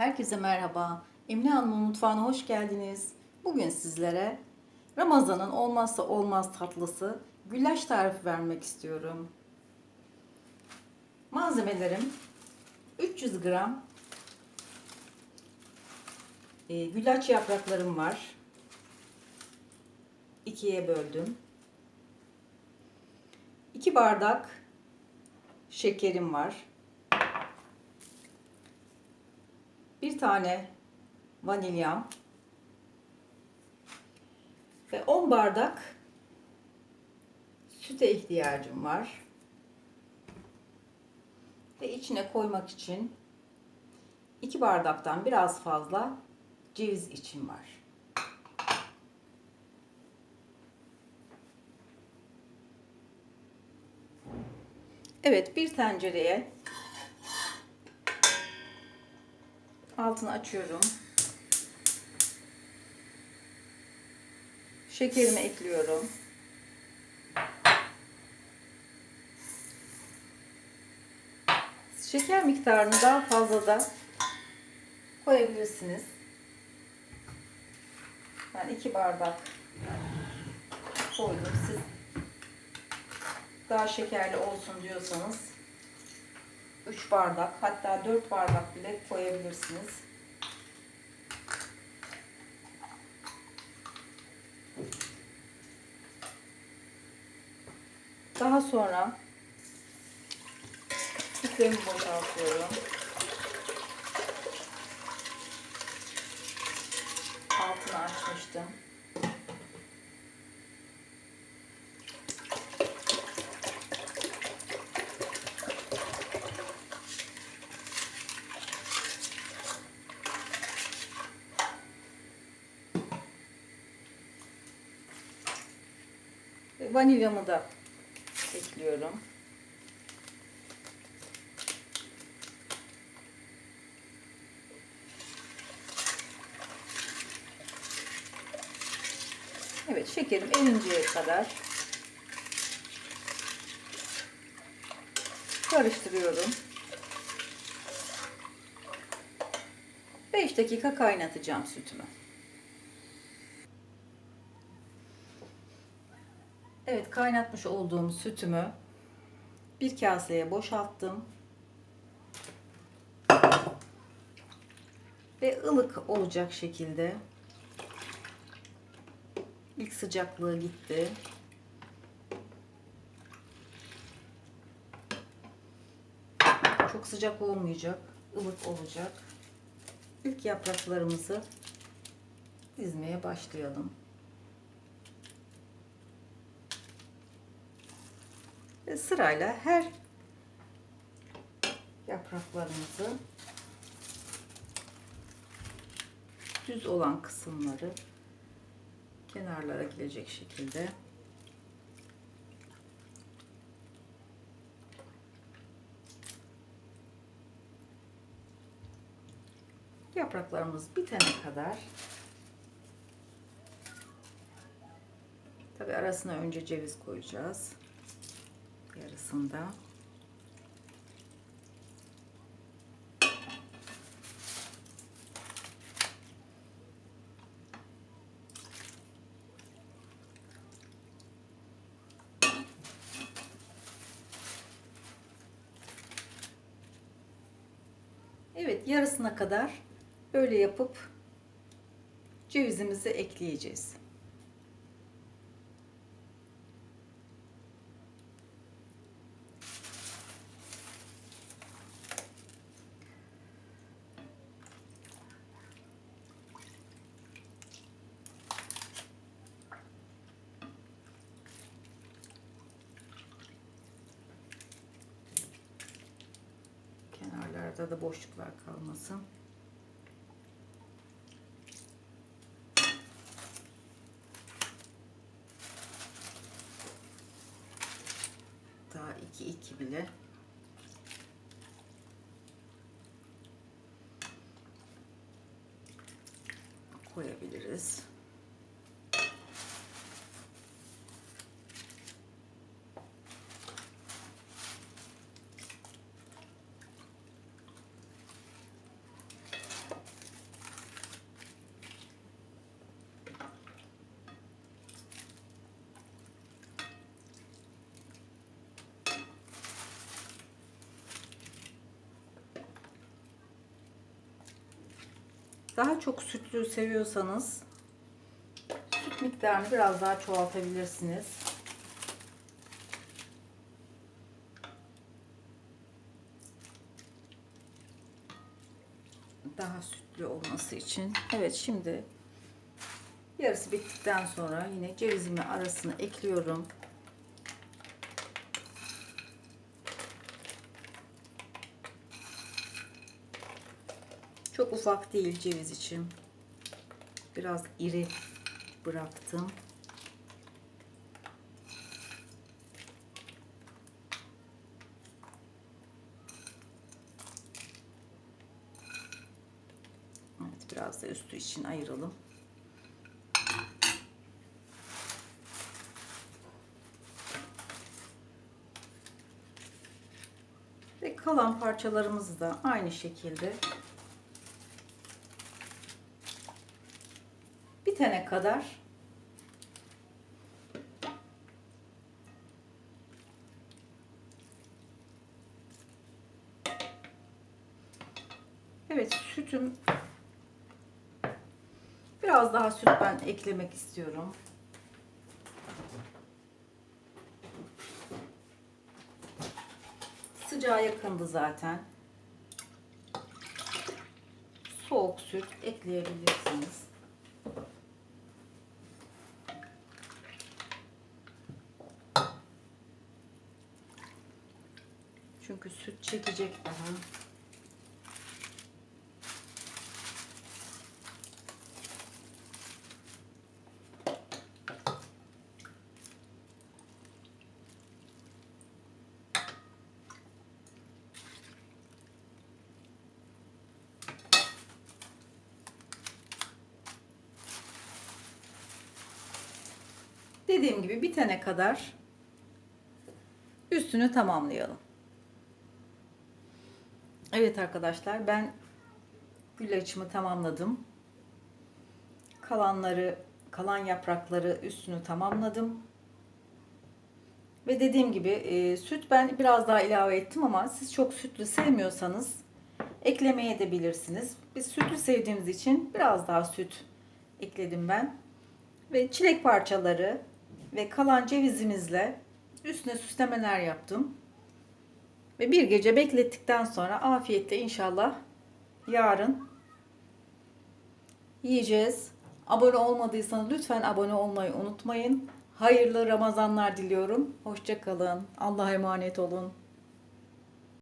Herkese merhaba. Emine Hanım'ın mutfağına hoş geldiniz. Bugün sizlere Ramazan'ın olmazsa olmaz tatlısı güllaç tarifi vermek istiyorum. Malzemelerim 300 gram e, güllaç yapraklarım var. İkiye böldüm. 2 bardak şekerim var. Bir tane vanilyam ve 10 bardak süte ihtiyacım var. Ve içine koymak için 2 bardaktan biraz fazla ceviz içim var. Evet, bir tencereye altını açıyorum. Şekerimi ekliyorum. Şeker miktarını daha fazla da koyabilirsiniz. Ben iki bardak koydum. Siz daha şekerli olsun diyorsanız 3 bardak hatta 4 bardak bile koyabilirsiniz. Daha sonra sütlerimi boşaltıyorum. Altını açmıştım. Vanilyamı da ekliyorum. Evet şekerim erinceye kadar karıştırıyorum. 5 dakika kaynatacağım sütümü. Evet kaynatmış olduğum sütümü bir kaseye boşalttım. Ve ılık olacak şekilde ilk sıcaklığı gitti. Çok sıcak olmayacak, ılık olacak. İlk yapraklarımızı dizmeye başlayalım. Sırayla her yapraklarımızı düz olan kısımları kenarlara gelecek şekilde yapraklarımız bitene kadar tabi arasına önce ceviz koyacağız yarısında. Evet yarısına kadar böyle yapıp cevizimizi ekleyeceğiz. Kenarlarda da boşluklar kalmasın. Daha iki iki bile. koyabiliriz. Daha çok sütlü seviyorsanız süt miktarını biraz daha çoğaltabilirsiniz. Daha sütlü olması için. Evet şimdi yarısı bittikten sonra yine cevizimi arasına ekliyorum. Çok ufak değil ceviz için. Biraz iri bıraktım. Evet, biraz da üstü için ayıralım. Ve kalan parçalarımızı da aynı şekilde bitene kadar Evet sütüm biraz daha süt ben eklemek istiyorum. Sıcağa yakındı zaten. Soğuk süt ekleyebilirsiniz. Çünkü süt çekecek daha. Dediğim gibi bitene kadar üstünü tamamlayalım. Evet arkadaşlar ben güllaçımı tamamladım. Kalanları, kalan yaprakları üstünü tamamladım. Ve dediğim gibi e, süt ben biraz daha ilave ettim ama siz çok sütlü sevmiyorsanız eklemeye de bilirsiniz. Biz sütlü sevdiğimiz için biraz daha süt ekledim ben. Ve çilek parçaları ve kalan cevizimizle üstüne süslemeler yaptım. Ve bir gece beklettikten sonra afiyetle inşallah yarın yiyeceğiz. Abone olmadıysanız lütfen abone olmayı unutmayın. Hayırlı Ramazanlar diliyorum. Hoşçakalın. Allah'a emanet olun.